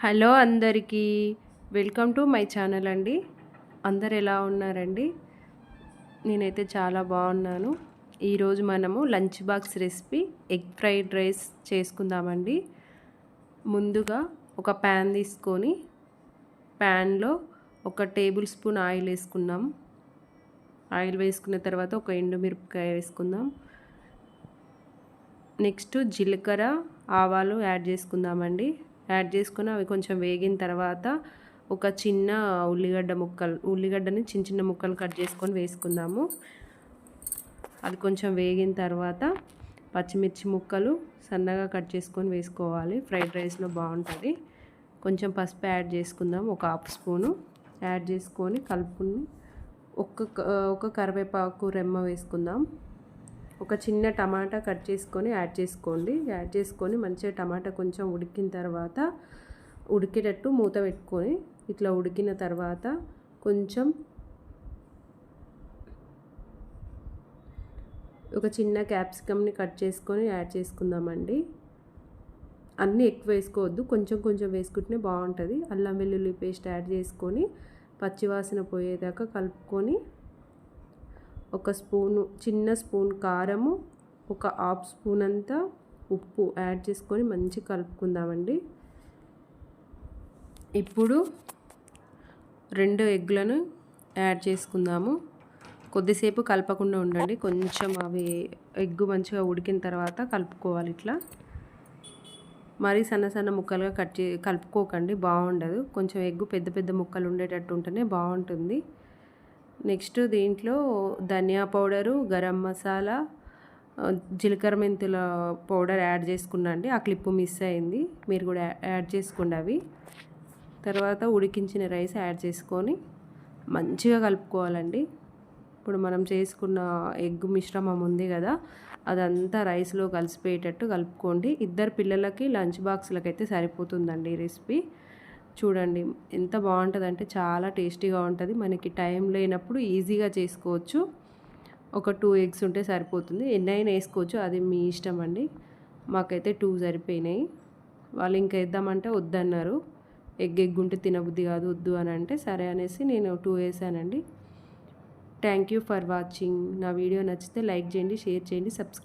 Hello అందరికీ. Welcome to my channel అండి. అందరు ఎలా ఉన్నారండి? నేనైతే చాలా బాగున్నాను. ఈరోజు మనము lunch box recipe egg fried rice చేసుకుందామండి. ముందుగా ఒక ప్యాన్ తీసుకొని ప్యాన్లో ఒక టేబుల్ స్పూన్ ఆయిల్ వేసుకున్నాం ఆయిల్ వేసుకున్న తర్వాత ఒక ఎండుమిరపకాయ వేసుకుందాం. నెక్స్ట్ జీలకర్ర ఆవాలు యాడ్ చేసుకుందామండి. యాడ్ చేసుకుని అవి కొంచెం వేగిన తర్వాత ఒక చిన్న ఉల్లిగడ్డ ముక్కలు ఉల్లిగడ్డని చిన్న చిన్న ముక్కలు కట్ చేసుకొని వేసుకుందాము. అది కొంచెం వేగిన తర్వాత పచ్చిమిర్చి ముక్కలు సన్నగా కట్ చేసుకొని వేసుకోవాలి. ఫ్రైడ్ రైస్లో బాగుంటుంది. కొంచెం పసుపు యాడ్ చేసుకుందాం ఒక హాఫ్ స్పూను. యాడ్ చేసుకొని కలుపుకుని ఒక్క ఒక కరివేపాకు రెమ్మ వేసుకుందాం. ఒక చిన్న టమాటా కట్ చేసుకొని యాడ్ చేసుకోండి. యాడ్ చేసుకొని మంచిగా టమాటా కొంచెం ఉడికిన తర్వాత ఉడికేటట్టు మూత పెట్టుకొని ఇట్లా ఉడికిన తర్వాత కొంచెం ఒక చిన్న క్యాప్సికమ్ని కట్ చేసుకొని యాడ్ చేసుకుందామండి. అన్నీ ఎక్కువ వేసుకోవద్దు. కొంచెం కొంచెం వేసుకుంటేనే బాగుంటుంది. అల్లం వెల్లుల్లి పేస్ట్ యాడ్ చేసుకొని పచ్చివాసన పోయేదాకా కలుపుకొని ఒక స్పూను చిన్న స్పూన్ కారము ఒక హాఫ్ స్పూన్ అంతా ఉప్పు యాడ్ చేసుకొని మంచి కలుపుకుందామండి. ఇప్పుడు రెండు ఎగ్లను యాడ్ చేసుకుందాము. కొద్దిసేపు కలపకుండా ఉండండి. కొంచెం అవి ఎగ్గు మంచిగా ఉడికిన తర్వాత కలుపుకోవాలి ఇట్లా. మరీ సన్న సన్న ముక్కలుగా కట్ చే కలుపుకోకండి. బాగుండదు. కొంచెం ఎగ్గు పెద్ద పెద్ద ముక్కలు ఉండేటట్టు ఉంటేనే బాగుంటుంది. నెక్స్ట్ దీంట్లో ధనియా పౌడరు గరం మసాలా జీలకర్ర మెంతుల పౌడర్ యాడ్ చేసుకున్నా అండి. ఆ క్లిప్ మిస్ అయింది. మీరు కూడా యాడ్ చేసుకోండి అవి. తర్వాత ఉడికించిన రైస్ యాడ్ చేసుకొని మంచిగా కలుపుకోవాలండి. ఇప్పుడు మనం చేసుకున్న ఎగ్ మిశ్రమం ఉంది కదా అదంతా రైస్లో కలిసిపోయేటట్టు కలుపుకోండి. ఇద్దరు పిల్లలకి లంచ్ బాక్స్లకైతే సరిపోతుందండి ఈ రెసిపీ. చూడండి ఎంత బాగుంటుంది అంటే చాలా టేస్టీగా ఉంటుంది. మనకి టైం లేనప్పుడు ఈజీగా చేసుకోవచ్చు. ఒక టూ ఎగ్స్ ఉంటే సరిపోతుంది. ఎన్నైనా వేసుకోవచ్చు. అది మీ ఇష్టం అండి. మాకైతే టూ సరిపోయినాయి. వాళ్ళు ఇంకా వేద్దామంటే వద్దన్నారు. ఎగ్ ఎగ్ ఉంటే తినబుద్ధి కాదు వద్దు అని అంటే సరే అనేసి నేను టూ వేసానండి. Thank you for watching. నా వీడియో నచ్చితే లైక్ చేయండి షేర్ చేయండి సబ్స్క్రైబ్